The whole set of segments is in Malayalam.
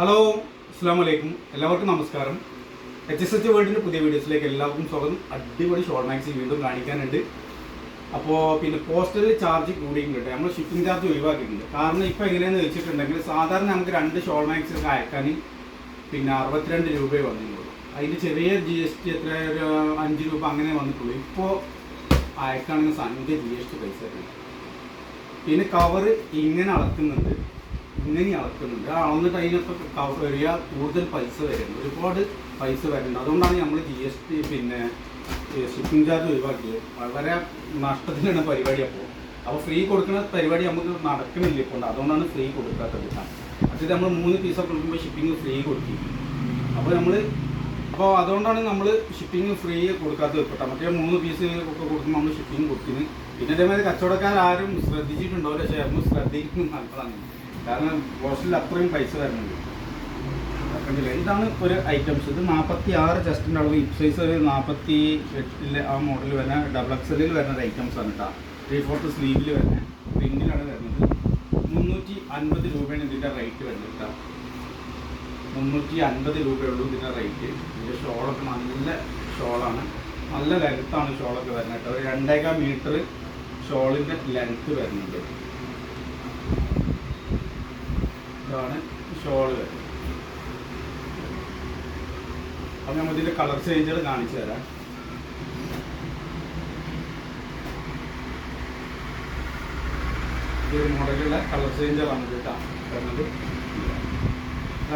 ഹലോ അസ്സാം വലൈക്കും എല്ലാവർക്കും നമസ്കാരം. എച്ച് എസ് എച്ച് വേൾഡിന്റെ പുതിയ വീഡിയോസിലേക്ക് എല്ലാവർക്കും സ്വാഗതം. അടിപൊളി ഷോർട്ട് മാക്സ് വീണ്ടും കാണിക്കാനുണ്ട്. അപ്പോൾ പിന്നെ പോസ്റ്റൽ ചാർജ് കൂടിയും കിട്ടും നമ്മൾ ഷിപ്പിംഗ് ചാർജ് ഒഴിവാക്കിയിട്ടുണ്ട്. കാരണം ഇപ്പോൾ എങ്ങനെയാണെന്ന് വെച്ചിട്ടുണ്ടെങ്കിൽ സാധാരണ നമുക്ക് രണ്ട് ഷോർട്ട് മാക്സിലൊക്കെ അയക്കാൻ പിന്നെ അറുപത്തിരണ്ട് രൂപയെ വന്നിട്ടുള്ളൂ. അതിന്റെ ചെറിയ ജി എസ് ടി എത്ര? ഒരു അഞ്ച് രൂപ അങ്ങനെ വന്നിട്ടുള്ളൂ. ഇപ്പോൾ അയക്കാണെങ്കിൽ സംഖ്യ ജി എസ് ടി പൈസ പിന്നെ കവറ് ഇങ്ങനെ അളക്കുന്നുണ്ട്. ഇങ്ങനെ അളക്കുന്നുണ്ട് ആ അളന്നിട്ട് അതിനൊക്കെ കവർ വരിക കൂടുതൽ പൈസ വരുന്നുണ്ട് ഒരുപാട് പൈസ വരുന്നുണ്ട്. അതുകൊണ്ടാണ് നമ്മൾ ജി എസ് ടി പിന്നെ ഷിപ്പിംഗ് ചാർജ് ഒഴിവാക്കിയത്. വളരെ നഷ്ടത്തിലാണ് പരിപാടി അപ്പോൾ അപ്പോൾ ഫ്രീ കൊടുക്കുന്ന പരിപാടി നമുക്ക് നടക്കണില്ല ഇപ്പോൾ അതുകൊണ്ടാണ് ഫ്രീ കൊടുക്കാത്തത്. മറ്റേത് നമ്മൾ മൂന്ന് പീസൊക്കെ കൊടുക്കുമ്പോൾ ഷിപ്പിംഗ് ഫ്രീ കൊടുക്കും. അപ്പോൾ നമ്മൾ അപ്പോൾ അതുകൊണ്ടാണ് നമ്മൾ ഷിപ്പിംഗ് ഫ്രീ കൊടുക്കാത്തത് കേട്ടോ മറ്റേ മൂന്ന് പീസ് ഒക്കെ കൊടുക്കുമ്പോൾ നമ്മൾ ഷിപ്പിംഗ് കൊടുക്കുന്നത് പിന്നെ അതേമാതിരി കച്ചവടക്കാരും ശ്രദ്ധിച്ചിട്ടുണ്ടോ പക്ഷേ നമ്മൾ ശ്രദ്ധിക്കുന്നത് നല്ലതാണ്. കാരണം പോസ്റ്റിൽ അത്രയും പൈസ വരുന്നുണ്ട്. ഇതാണ് ഒരു ഐറ്റംസ് ഇത് നാൽപ്പത്തി ആറ് ചെസ്റ്റിന്റെ അളവ് ഹിപ് സൈസ് ഒരു നാൽപ്പത്തി എട്ടിലെ ആ മോഡൽ വരുന്ന ഡബിൾ എക്സലിൽ വരുന്ന ഒരു ഐറ്റംസ് ആണ് കേട്ടോ ത്രീ ഫോർത്ത് സ്ലീവിൽ വരുന്ന പ്രിന്റിലാണ് വരുന്നത്. മുന്നൂറ്റി അൻപത് രൂപയാണ് ഇതിന്റെ റേറ്റ് വരുന്നത് കേട്ടോ മുന്നൂറ്റി അൻപത് രൂപയുള്ളൂ ഇതിന്റെ റേറ്റ് ഇതിന്റെ ഷോളൊക്കെ നല്ല ഷോളാണ് നല്ല ലെങ്ത്താണ് ഷോളൊക്കെ വരുന്നത് കേട്ടോ ഒരു രണ്ടേകാൽ മീറ്റർ ഷോളിന്റെ ലെങ്ത്ത് വരുന്നുണ്ട്. ഇതാണ് ഷോൾ. അപ്പം നമ്മൾ ഇതിന്റെ കളർ ചേഞ്ചുകൾ കാണിച്ചു തരാം. ഈ ഒരു മോഡലുള്ള കളർ ആണ് കേട്ടോ. വരുന്നത്.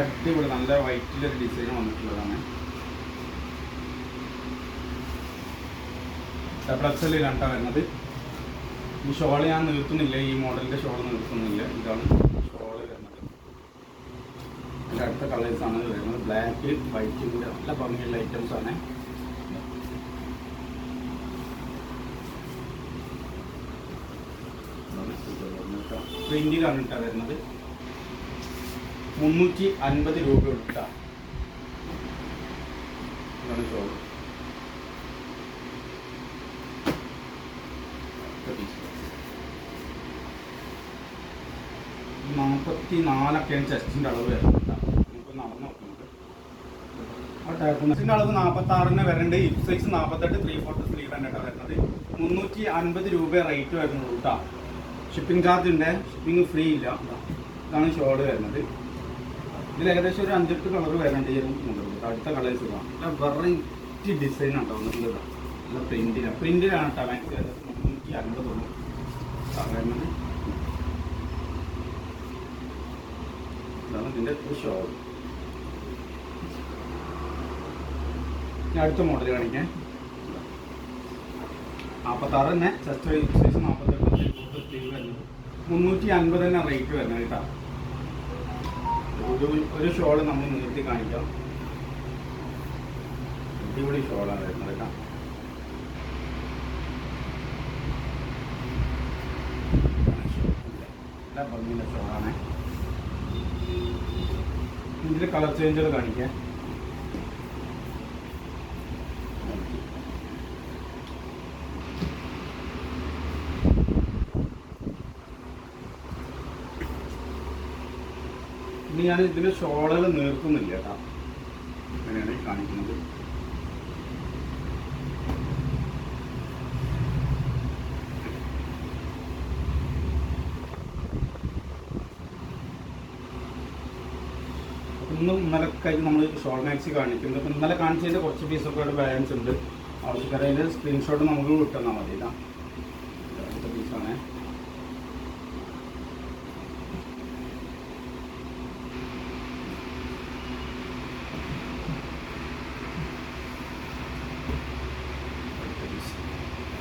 അടിപൊളി നല്ല വൈറ്റിലൊരു ഡിസൈൻ വന്നിട്ടുള്ളതാണ്. ഡബിൾ എക്സലിലാണ് കേട്ടോ വരുന്നത്. ഈ ഷോൾ ഞാൻ നിർത്തുന്നില്ല ഈ മോഡലിന്റെ ഷോൾ നിർത്തുന്നില്ല. ഇതാണ്. ഇതിന്റെ അടുത്ത കളേഴ്സാണ് വരുന്നത്. ബ്ലാക്ക് വൈറ്റിന്റെ നല്ല ഭംഗിയുള്ള ഐറ്റംസ് ആണ്. പ്രിന്റിലാണ് കേട്ടോ വരുന്നത്. മുന്നൂറ്റി അൻപത് രൂപ നാൽപ്പത്തി നാലൊക്കെയാണ് ചെസ്റ്റിന്റെ അളവ് വരുന്നത്. അളവ് നാൽപ്പത്തി ആറിന് വരണ്ട് ഹിപ് സൈസ് നാൽപ്പത്തെട്ട് ത്രീ ഫോർത്ത് സ്ലീവ് തന്നെയാണ് വരുന്നത്. മുന്നൂറ്റി അൻപത് രൂപ റേറ്റ് വരുന്നുള്ളൂ കേട്ടോ ഷിപ്പിംഗ് ചാർജ് ഉണ്ട്. ഷിപ്പിംഗ് ഫ്രീ ഇല്ല. ഇതാണ് ഷോൾ വരുന്നത്. ഇതിൽ ഏകദേശം ഒരു അഞ്ചെട്ട് കളർ വരേണ്ട ഒരു. അടുത്ത കളേഴ്സ് ഇതാണ്. വെറൈറ്റി ഡിസൈൻ ഉണ്ടോ വന്നിട്ടുള്ളത് നല്ല പ്രിന്റിലാണ് പ്രിന്റിലാണ് കേട്ടോ മാക്സ് മുന്നൂറ്റി അൻപതുള്ളൂ വരുന്നത്. ഇതാണ് ഇതിന്റെ ഷോൾ ഇനി അടുത്ത മോഡൽ കാണിക്കാൻ. നാൽപ്പത്താറ് തന്നെ. ചെസ്റ്റ് സൈസ് നാൽപ്പത്തെട്ട് സ്ലീവ് മുന്നൂറ്റി അൻപത് തന്നെ റേറ്റ് വരുന്നത് കേട്ടോ. ഒരു ഒരു ഷോൾ നമ്മൾ നിർത്തി കാണിക്കാം. അടിപൊളി ഷോളാണ് വരുന്നത് കേട്ടോ. ഭംഗിയുള്ള ഷോളാണ് ഇതിൽ കളർ ചേഞ്ചുകൾ കാണിക്കാം. ഇനി ഞാൻ ഇതിന്റെ ഷോളുകൾ നീർക്കുന്നില്ല കേട്ടോ. അങ്ങനെയാണ് കാണിക്കുന്നത്. ഇന്നും കഴിഞ്ഞ് നമ്മൾ ഷോൾ മാക്സി കാണിക്കുന്നത് അപ്പം ഇന്നലെ കാണിച്ചതിന്റെ കുറച്ച് പീസൊക്കെ ബാലൻസ് ഉണ്ട്. ആവശ്യക്കാരതിന്റെ സ്ക്രീൻഷോട്ട് നമുക്ക് വിട്ടെന്നാൽ മതി ഇതാ അടുത്ത പീസാണേ അടിപൊളി കളേഴ്സ് കേട്ടോ വന്നിട്ടുള്ളത്.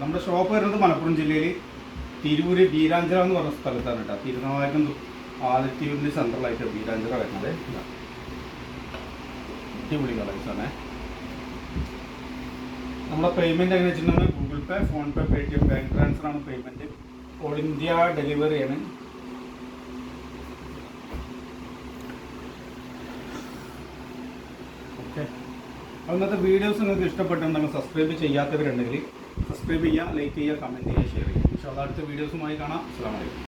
നമ്മുടെ ഷോപ്പ് വരുന്നത് മലപ്പുറം ജില്ലയിൽ തിരൂര് ബീരാഞ്ചിറ എന്ന് പറഞ്ഞ സ്ഥലത്താണ് കേട്ടോ. തിരുനാവായിരം ആലത്തിയൂരിന് സെൻട്രലായിട്ട് ബീരാഞ്ചിറ വരുന്നത്. അടിപൊളി കളേഴ്സാണ് നമ്മുടെ പേയ്മെന്റ് എങ്ങനെ വെച്ചിട്ടുണ്ടെങ്കിൽ Google Pay PhonePe Paytm bank transfer ആണ് പേയ്മെന്റ് ഓൾ ഇന്ത്യ ഡെലിവറിയാണ് ഓക്കെ അപ്പോൾ ഇന്നത്തെ വീഡിയോസ് നിങ്ങൾക്ക് ഇഷ്ടപ്പെട്ടുണ്ടെങ്കിൽ സബ്സ്ക്രൈബ് ചെയ്യാത്തവരുണ്ടെങ്കിൽ സബ്സ്ക്രൈബ് ചെയ്യുക ലൈക്ക് ചെയ്യുക കമന്റ് ചെയ്യുക ഷെയർ ചെയ്യുക. അടുത്ത വീഡിയോസുമായി കാണാം. അസ്സാം വലൈക്കും